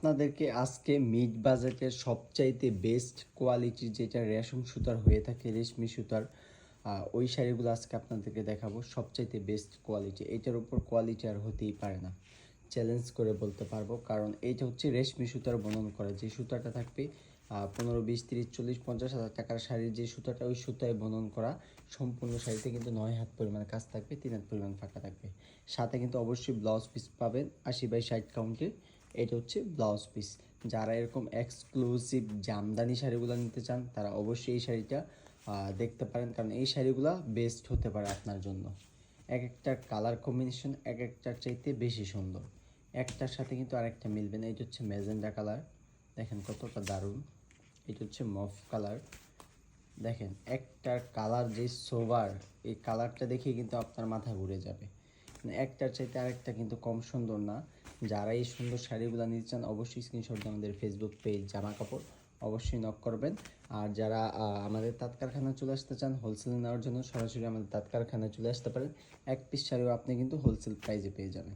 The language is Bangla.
আপনাদেরকে আজকে মিড বাজেটের সবচাইতে বেস্ট কোয়ালিটির যেটা রেশম সুতার হয়ে থাকে, রেশমি সুতার ওই শাড়িগুলো আজকে আপনাদেরকে দেখাবো। সবচাইতে বেস্ট কোয়ালিটি এটার উপর কোয়ালিটি আর হতেই পারে না। চ্যালেঞ্জ করে বলতে পারব, কারণ এইটা হচ্ছে রেশমি সুতার বনন করা। যে সুতাটা থাকবে পনেরো, বিশ, তিরিশ, চল্লিশ, পঞ্চাশ হাজার টাকার শাড়ির যে সুতাটা ওই সুতায় বনন করা, সম্পূর্ণ শাড়িতে কিন্তু নয় হাত পরিমাণ কাজ থাকবে, তিন হাত পরিমাণ ফাঁকা থাকবে। সাথে কিন্তু অবশ্যই ব্লাউজ পিস পাবেন, আশি বাই ষাট কাউন্টের এটা হচ্ছে ব্লাউজ পিস। যারা এরকম এক্সক্লুসিভ জামদানি শাড়িগুলো নিতে চান, তারা অবশ্যই এই শাড়িটা দেখতে পারেন। কারণ এই শাড়িগুলো বেস্ট হতে পারে আপনার জন্য। এক একটার কালার কম্বিনেশন এক একটার চাইতে বেশি সুন্দর। একটার সাথে কিন্তু আরেকটা মিলবে না। এটা হচ্ছে ম্যাজেন্ডা কালার দেখেন কতটা দারুণ। এটা হচ্ছে মফ কালার দেখেন, একটার কালার যে সোভার এই কালারটা দেখে কিন্তু আপনার মাথা ঘুরে যাবে। একটার চাইতে আরেকটা কিন্তু কম সুন্দর না। যারা এই সুন্দর শাড়িগুলো নিতে চান, অবশ্যই স্ক্রিনশট আমাদের ফেসবুক পেজ জামা কাপড় অবশ্যই নক করবেন। আর যারা আমাদের তাঁত কারখানায় চলে আসতে চান হোলসেল নেওয়ার জন্য সরাসরি আমাদের তাঁত কারখানায় চলে আসতে পারেন। এক পিস শাড়িও আপনি কিন্তু হোলসেল প্রাইজে পেয়ে যাবেন।